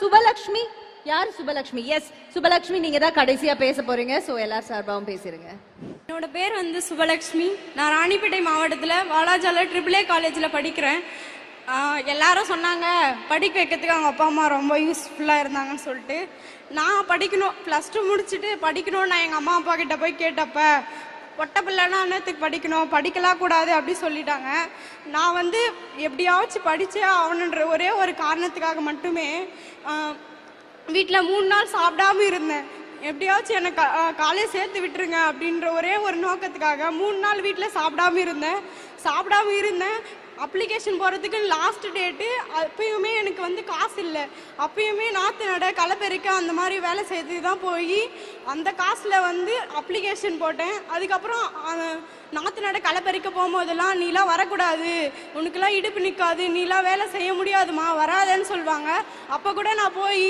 சுபலக்ஷ்மி? யார் சுபலக்ஷ்மி? எஸ் சுபலக்ஷ்மி நீங்க தான் கடைசியா பேச போறீங்க. சோ எல்லார் சார்பாகவும் பேசிருங்க. என்னோட பேர் வந்து சுபலக்ஷ்மி. நான் ராணிப்பேட்டை மாவட்டத்தில் வாலாஜால ட்ரிபிள் ஏ காலேஜில் படிக்கிறேன். எல்லாரும் சொன்னாங்க படிக்க வைக்கிறதுக்கு அவங்க அப்பா அம்மா ரொம்ப யூஸ்ஃபுல்லாக இருந்தாங்கன்னு சொல்லிட்டு. நான் படிக்கணும் ப்ளஸ் டூ முடிச்சுட்டு படிக்கணும்னு நான் எங்கள் அம்மா அப்பா கிட்ட போய் கேட்டப்ப ஒட்ட பிள்ளைனா என்னத்துக்கு படிக்கணும்? படிக்கலாம் கூடாது அப்படி சொல்லிட்டாங்க. நான் வந்து எப்படியாச்சும் படித்தே ஆகணுன்ற ஒரே ஒரு காரணத்துக்காக மட்டுமே வீட்டில் மூணு நாள் சாப்பிடாம இருந்தேன். எப்படியாச்சும் எனக்கு காலையில் சேர்த்து விட்டுருங்க அப்படின்ற ஒரே ஒரு நோக்கத்துக்காக மூணு நாள் வீட்டில் சாப்பிடாம இருந்தேன். சாப்பிடாம இருந்தேன். அப்ளிகேஷன் போகிறதுக்கு லாஸ்ட் டேட்டு அப்பயுமே எனக்கு வந்து காசு இல்லை. அப்பயுமே நாற்று நட களைப்பெருக்க அந்த மாதிரி வேலை செய்து தான் போய் அந்த காசில் வந்து அப்ளிகேஷன் போட்டேன். அதுக்கப்புறம் நாற்று நட களைப்பெருக்க போகும்போதெல்லாம் நீலாம் வரக்கூடாது. உனக்கெல்லாம் இடுப்பு நிற்காது நீலாம் வேலை செய்ய முடியாதுமா வராதேன்னு சொல்லுவாங்க அப்போ கூட நான் போய்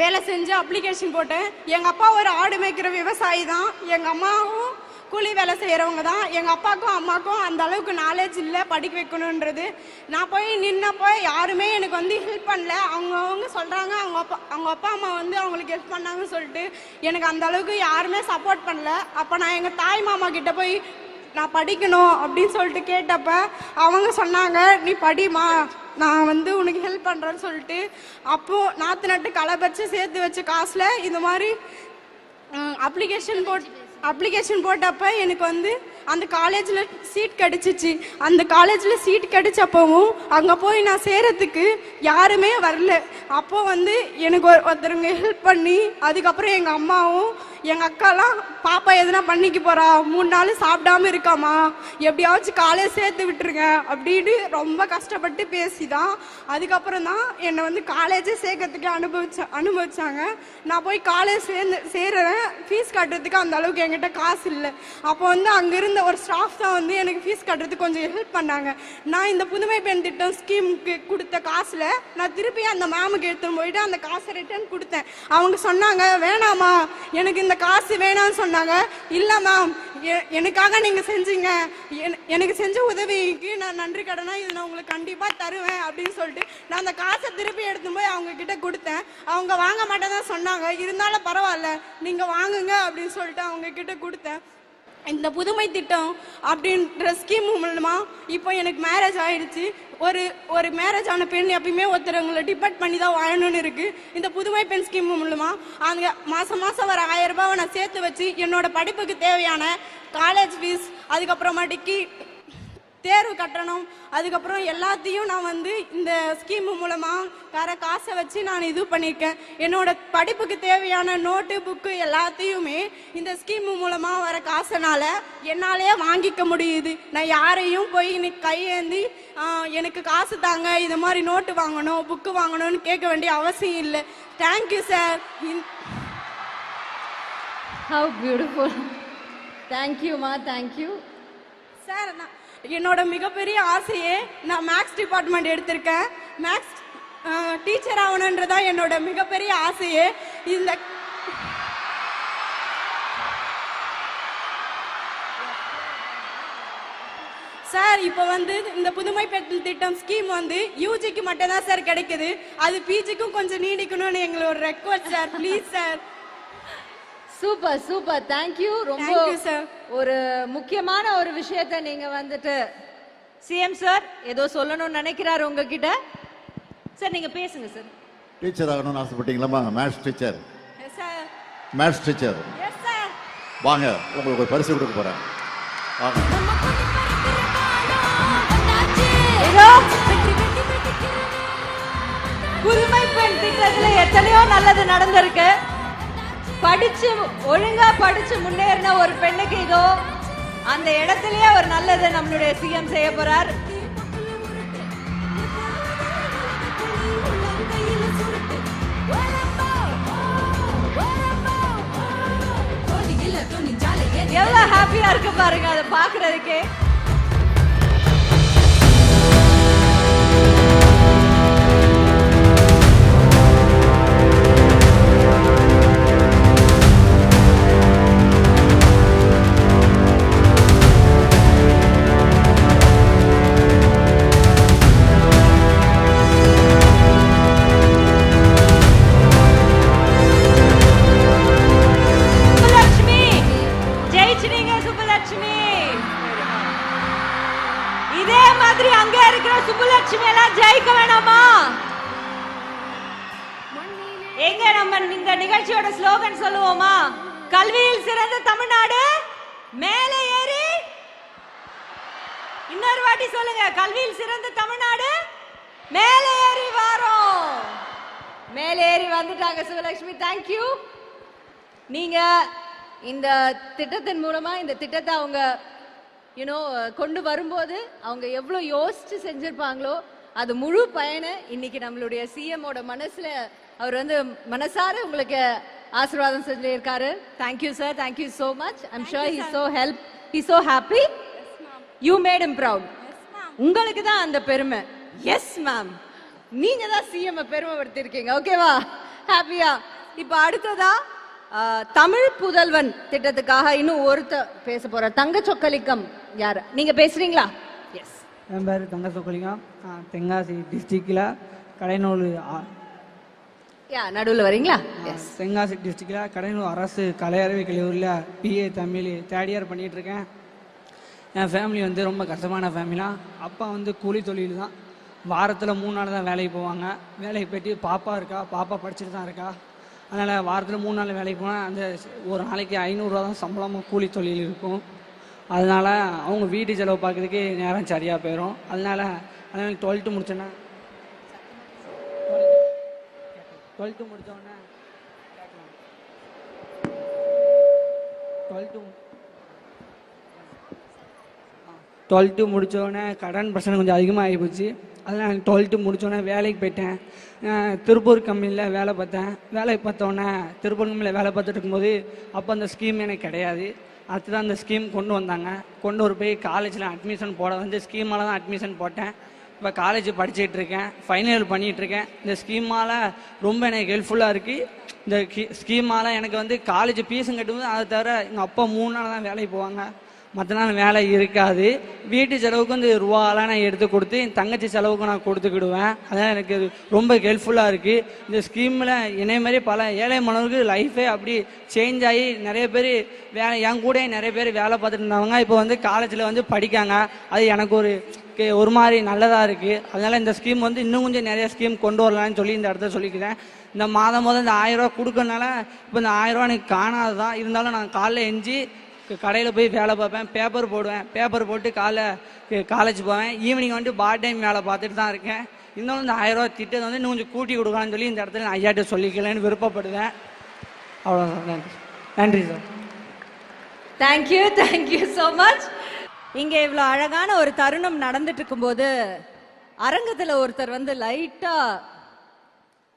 வேலை செஞ்சு அப்ளிகேஷன் போட்டேன். எங்கள் அப்பா ஒரு ஆடு மேய்க்கிற விவசாயி தான். எங்கள் அம்மாவும் கூலி வேலை செய்கிறவங்க தான். எங்கள் அப்பாவுக்கும் அம்மாவுக்கும் அந்த அளவுக்கு நாலேஜ் இல்லை படிக்க வைக்கணுன்றது. நான் போய் நின்னப்போ யாருமே எனக்கு வந்து ஹெல்ப் பண்ணல. அவங்கவுங்க சொல்கிறாங்க அவங்க அப்பா அவங்க அப்பா அம்மா வந்து அவங்களுக்கு ஹெல்ப் பண்ணாங்கன்னு சொல்லிட்டு எனக்கு அந்த அளவுக்கு யாருமே சப்போர்ட் பண்ணல. அப்போ நான் எங்கள் தாய் மாமா கிட்ட போய் நான் படிக்கணும் அப்படின்னு சொல்லிட்டு கேட்டப்ப அவங்க சொன்னாங்க நீ படிமா நான் வந்து உனக்கு ஹெல்ப் பண்ணுறேன்னு சொல்லிட்டு. அப்போது நாற்று நட்டு களை பறிச்சு சேர்த்து வச்ச காசில் இந்த மாதிரி அப்ளிகேஷன் போட் அப்ளிகேஷன் போட்டப்ப எனக்கு வந்து அந்த காலேஜில் சீட் கிடச்சிச்சு. அந்த காலேஜில் சீட் கிடைச்சப்பவும் அங்கே போய் நான் சேரத்துக்கு யாருமே வரல. அப்போ வந்து எனக்கு ஒரு ஒருத்தருங்க ஹெல்ப் பண்ணி அதுக்கப்புறம் எங்கள் அம்மாவும் எங்கள் அக்காலாம் பாப்பா எதுனா பண்ணிக்க போகிறா மூணு நாள் சாப்பிடாம இருக்காமா எப்படியாச்சும் காலேஜ் சேர்த்து விட்டுருங்க. அப்படின்னு ரொம்ப கஷ்டப்பட்டு பேசி தான் அதுக்கப்புறம் தான் என்னை வந்து காலேஜே சேர்க்கறதுக்கு அனுபவிச்ச அனுபவிச்சாங்க. நான் போய் காலேஜ் சேர்ந்து சேர்றேன் ஃபீஸ் கட்டுறதுக்கு அந்த அளவுக்கு என்கிட்ட காசு இல்லை. அப்போ வந்து அங்கேருந்து இருந்த ஒரு ஸ்டாஃப் தான் வந்து எனக்கு ஃபீஸ் கட்டுறதுக்கு கொஞ்சம் ஹெல்ப் பண்ணாங்க. நான் இந்த புதுமை பெண் திட்டம் ஸ்கீமுக்கு கொடுத்த காசில் நான் திருப்பி அந்த மேமுக்கு எடுத்துன்னு போயிட்டு அந்த காசை ரிட்டர்ன் கொடுத்தேன். அவங்க சொன்னாங்க வேணாமா எனக்கு இந்த காசு வேணாம்னு சொன்னாங்க. இல்லை மேம் எனக்காக நீங்கள் செஞ்சீங்க. எனக்கு செஞ்ச உதவிக்கு நான் நன்றி கடனா இது நான் உங்களுக்கு கண்டிப்பாக தருவேன் அப்படின்னு சொல்லிட்டு நான் அந்த காசை திருப்பி எடுத்து போய் அவங்க கிட்ட கொடுத்தேன். அவங்க வாங்க மாட்டேன்னு சொன்னாங்க. இருந்தாலும் பரவாயில்ல நீங்கள் வாங்குங்க அப்படின்னு சொல்லிட்டு அவங்க கிட்ட கொடுத்தேன். இந்த புதுமை திட்டம் அப்படின்ற ஸ்கீம் மூலமா இப்போ எனக்கு மேரேஜ் ஆயிடுச்சு. ஒரு ஒரு மேரேஜ் ஆன பெண் எப்பயுமே ஒருத்தரவங்களை டிபெண்ட் பண்ணி தான் வாழணும்னு இருக்கு. இந்த புதுமை பெண் ஸ்கீம் மூலமா அங்கே மாசம் மாசம் வர ஆயிரம் ரூபாவை நான் சேர்த்து வச்சு என்னோட படிப்புக்கு தேவையான காலேஜ் ஃபீஸ் அதுக்கப்புறமாட்டிக்கு தேர்வு கட்டணம். அதுக்கப்புறம் எல்லாத்தையும் நான் வந்து இந்த ஸ்கீம் மூலமா வர காசை வச்சு நான் இது பண்ணியிருக்கேன் என்னோட படிப்புக்கு தேவையான நோட்டு புக்கு எல்லாத்தையுமே இந்த ஸ்கீம் மூலமா வர காசனால என்னாலேயே வாங்கிக்க முடியுது. நான் யாரையும் போய் இன்னைக்கு கையேந்தி எனக்கு காசு தாங்க இது மாதிரி நோட்டு வாங்கணும் புக்கு வாங்கணும்னு கேட்க வேண்டிய அவசியம் இல்லை. Thank you sir how beautiful தேங்க்யூமா தேங்க்யூ சார் நான் என்னோட மிகப்பெரிய ஆசையே நான் மேக்ஸ் டிபார்ட்மெண்ட் எடுத்திருக்கேன். மேக்ஸ் டீச்சர் ஆகணுன்றதா என்னோட மிகப்பெரிய ஆசையே. இந்த சார் இப்போ வந்து இந்த புதுமை பெண் திட்டம் ஸ்கீம் வந்து யூஜிக்கு மட்டும்தான் சார் கிடைக்குது. அது பிஜிக்கும் கொஞ்சம் நீடிக்கணும்னு எங்களோட request sir please sir super super thank you ரொம்ப sir. ஒரு முக்கியமான ஒரு விஷயத்தை நீங்க வந்துட்டு சிஎம் சார் ஏதோ சொல்லணும்னு நினைக்கிறாரு உங்ககிட்ட? சார் நீங்க பேசுங்க சார் டீச்சர் ஆகணும்னு ஆசைப்பட்டீங்களாம்மா? Maths teacher yes sir maths teacher yes sir வாங்க உங்களுக்கு ஒரு பரிசு கொடுக்க போறேன். வாங்க. புதுமை பெண் திட்டத்துல எத்தனையோ நல்லது நடந்திருக்கு. படிச்சு ஒழுங்கா படிச்சு முன்னேறின ஒரு பெண்ணுக்கு இதோ அந்த இடத்துலயே ஒரு நல்லது நம்மளுடைய சிஎம் செய்ய போறார். எவ்வளவு ஹாப்பியா இருக்கு பாருங்க அதை பாக்குறதுக்கே நிகழ்ச்சியோட ஸ்லோகன் சொல்லுவோமா? கல்வியில் சிறந்த தமிழ்நாடு மேலே ஏறி. இன்னொரு வாட்டி சொல்லுங்க கல்வியில் சிறந்த தமிழ்நாடு மேலே ஏறி வாரோம். மேலே ஏறி வந்துட்டாங்க சிவலட்சுமி தேங்க்யூ நீங்க இந்த திட்டத்தின் மூலமா இந்த திட்டத்தை அவங்க யூனோ கொண்டு வரும்போது அவங்க எவ்வளோ யோசிச்சு செஞ்சிருப்பாங்களோ அது முழு பயனை இன்னைக்கு நம்மளுடைய சிஎம்மோட மனசுல அவர் வந்து மனசார உங்களுக்கு ஆசீர்வாதம் செஞ்சிருக்காரு. Thank you sir thank you so much I'm sure he so help he so happy you made him proud. உங்களுக்கு தான் அந்த பெருமை. எஸ் மேம் நீங்க தான் சிஎம் பெருமைப்படுத்திருக்கீங்க. ஓகேவா ஹாப்பியா இப்போ அடுத்ததா தமிழ் புதல்வன் திட்டத்துக்காக இன்னும் ஒருத்த பேச போற தங்க சொக்கலிக்கம் யாரு? நீங்க பேசுறீங்களா? எஸ் என் பேர் தங்க சொக்கலிங்கம். நான் தென்காசி டிஸ்ட்ரிக்டில் கடைநூல் ஆ- யா நடுவுல வரீங்களா? தென்காசி டிஸ்ட்ரிக்டில் கடைநூல் அரசு கலை அறிவியல் கல்லூரியில் பிஏ தமிழ் தேர்ட் இயர் பண்ணிகிட்ருக்கேன் என் ஃபேமிலி வந்து ரொம்ப கஷ்டமான ஃபேமிலிலாம் அப்பா வந்து கூலி தொழில் தான். வாரத்தில் மூணு நாள் தான் வேலைக்கு போவாங்க. வேலைக்கு போயிட்டு பாப்பா இருக்கா? பாப்பா படிச்சுட்டு தான் இருக்கா? அதனால் வாரத்தில் மூணு நாள் வேலைக்கு போனால் அந்த ஒரு நாளைக்கு ஐநூறுரூவா தான் சம்பளமும் கூலி தொழில் இருக்கும். அதனால் அவங்க வீட்டு செலவு பார்க்கறதுக்கு நேரம் சரியாக போயிடும் அதனால் அதனால் டுவெல்த்து முடிச்சேன்னா டுவெல்த்து முடித்தோடனே டுவெல்த்து டுவெல்த்து முடித்தோடனே கடன் பிரச்சனை கொஞ்சம் அதிகமாக ஆகி போச்சு நான் டுவெல்த்து முடித்தோடனே வேலைக்கு போயிட்டேன். திருப்பூர் கம்பெனியில் வேலை பார்த்தேன். வேலைக்கு பார்த்தோன்னே திருப்பூர் கம்பெனியில் வேலை பார்த்துட்டு இருக்கும்போது அப்போ அந்த ஸ்கீம் எனக்கு கிடையாது. அடுத்து தான் அந்த ஸ்கீம் கொண்டு வந்தாங்க. கொண்டு ஒரு போய் காலேஜில் அட்மிஷன் போட வந்து ஸ்கீமால் தான் அட்மிஷன் போட்டேன். இப்போ காலேஜ் படிச்சுட்டு இருக்கேன் ஃபைனல் இயர் பண்ணிகிட்டு இருக்கேன் இந்த ஸ்கீமால் ரொம்ப எனக்கு ஹெல்ப்ஃபுல்லாக இருக்குது இந்த ஸ்கீமால் எனக்கு வந்து காலேஜ் ஃபீஸும் கட்டும்போது அதை தவிர எங்கள் அப்பா மூணு நாள் தான் வேலைக்கு போவாங்க. மற்ற நாள் வேலை இருக்காது. வீட்டு செலவுக்கு வந்து ரூபாலாம் நான் எடுத்து கொடுத்து என் தங்கச்சி செலவுக்கு நான் கொடுத்துக்கிடுவேன். அதான் எனக்கு ரொம்ப ஹெல்ப்ஃபுல்லாக இருக்குது இந்த ஸ்கீமில் என்னைய மாதிரி பல ஏழை மாணவருக்கு லைஃபே அப்படி சேஞ்ச் ஆகி நிறைய பேர் வேலை என் கூட நிறைய பேர் வேலை பார்த்துட்டு இருந்தவங்க இப்போ வந்து காலேஜில் வந்து படிக்காங்க. அது எனக்கு ஒரு ஒரு மாதிரி நல்லதாக இருக்குது அதனால் இந்த ஸ்கீம் வந்து இன்னும் கொஞ்சம் நிறைய ஸ்கீம் கொண்டு வரலான்னு சொல்லி இந்த இடத்த சொல்லிக்கிறேன். இந்த மாதம் முதல் இந்த ஆயிரம் ரூபா கொடுக்கறனால இப்போ இந்த ஆயிரம் ரூபா எனக்கு காணாது தான் இருந்தாலும் நான் காலைல எஞ்சி கடையில் போய் வேலை பார்ப்பேன் பேப்பர் போடுவேன் பேப்பர் போட்டு காலை காலேஜ் போவேன். ஈவினிங் வந்துட்டு பார்ட் டைம் வேலை பார்த்துட்டு தான் இருக்கேன். இன்னொன்று இந்த ஆயிரம் ரூபா திட்டத்தை வந்து இன்னும் கொஞ்சம் கூட்டி கொடுக்கலான்னு சொல்லி இந்த இடத்துல நான் ஐயாட்ட சொல்லிக்கலன்னு விருப்பப்படுவேன். அவ்வளோதான் நன்றி. நன்றி sir. Thank you thank you so much இங்கே இவ்வளோ அழகான ஒரு தருணம் நடந்துட்டு இருக்கும்போது அரங்கத்தில் ஒருத்தர் வந்து லைட்டாக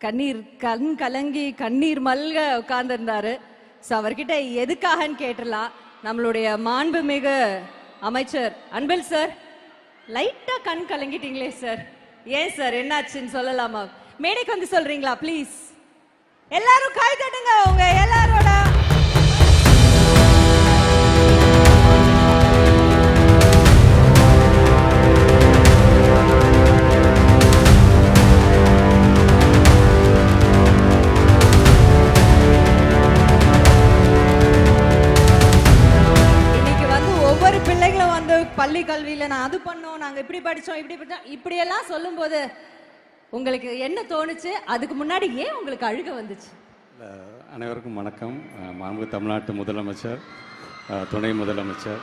கண்ணீர் கண் கலங்கி கண்ணீர் மல்க உட்கார்ந்துருந்தாரு. ஸோ அவர்கிட்ட எதுக்காகன்னு கேட்டுடலாம். நம்மளுடைய மாண்புமிகு அமைச்சர் அன்பில் சார் லைட்டா கண் கலங்கிட்டீங்களே சார் ஏன் சார் என்னாச்சுன்னு சொல்லலாமா? மேடைக்கு வந்து சொல்றீங்களா ப்ளீஸ் எல்லாரும் கை தட்டுங்க உங்க எல்லாரோட பள்ளி கல்வியில நான் அது பண்ணோம் நாங்க இப்படி படிச்சோம் இப்படி படிச்சோம். இப்படி எல்லாம் சொல்லும்போது உங்களுக்கு என்ன தோணுச்சு? அதுக்கு முன்னாடி ஏன் உங்களுக்கு அழுக வந்துச்சு? அனைவருக்கும் வணக்கம். மாண்பு தமிழ்நாட்டு முதலமைச்சர் துணை முதலமைச்சர்.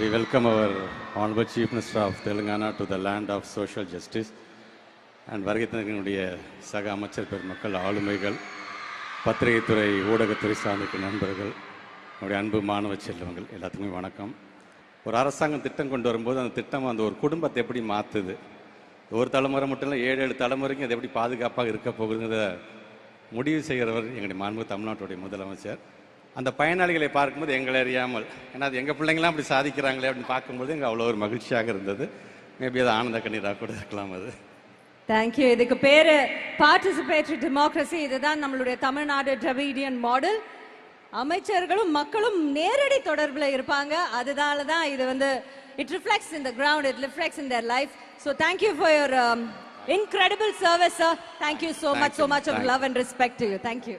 We welcome our honorable chief minister of Telangana to the land of social justice and வருகைத்தினுடைய சக அமைச்சர் பெருமக்கள் ஆளுமைகள் பத்திரிகைத்துறை ஊடகத்துறை சார்ந்த நண்பர்கள் என்னுடைய அன்பு மாணவ செல்வங்கள் எல்லாத்துக்குமே வணக்கம். ஒரு அரசாங்கம் திட்டம் கொண்டு வரும்போது அந்த திட்டம் அந்த ஒரு குடும்பத்தை எப்படி மாற்றுது ஒரு தலைமுறை மட்டும் இல்லை ஏழு ஏழு தலைமுறைக்கும் அது எப்படி பாதுகாப்பாக இருக்க போகுதுங்கிறத முடிவு செய்கிறவர் எங்களுடைய மாண்பு தமிழ்நாட்டுடைய முதலமைச்சர். அந்த பயனாளிகளை பார்க்கும்போது எங்களை அறியாமல் ஏன்னா அது எங்கள் பிள்ளைங்களாம் அப்படி சாதிக்கிறாங்களே அப்படின்னு பார்க்கும்போது எங்கள் அவ்வளோ ஒரு மகிழ்ச்சியாக இருந்தது. மேபி அது ஆனந்த கண்ணீராக கூட இருக்கலாம் அது. தேங்க்யூ இதுக்கு பேரு பார்ட்டிசிபேட்டரி டெமோக்ரஸி இதுதான் நம்மளுடைய தமிழ்நாடு டிராவிடியன் மாடல் அமைச்சர்களும் மக்களும் நேரடி தொடர்புல இருப்பாங்க. அதனால தான் இது வந்து it reflects in the ground it reflects in their life so thank you for your incredible service sir thank you so much so much of love and respect you thank you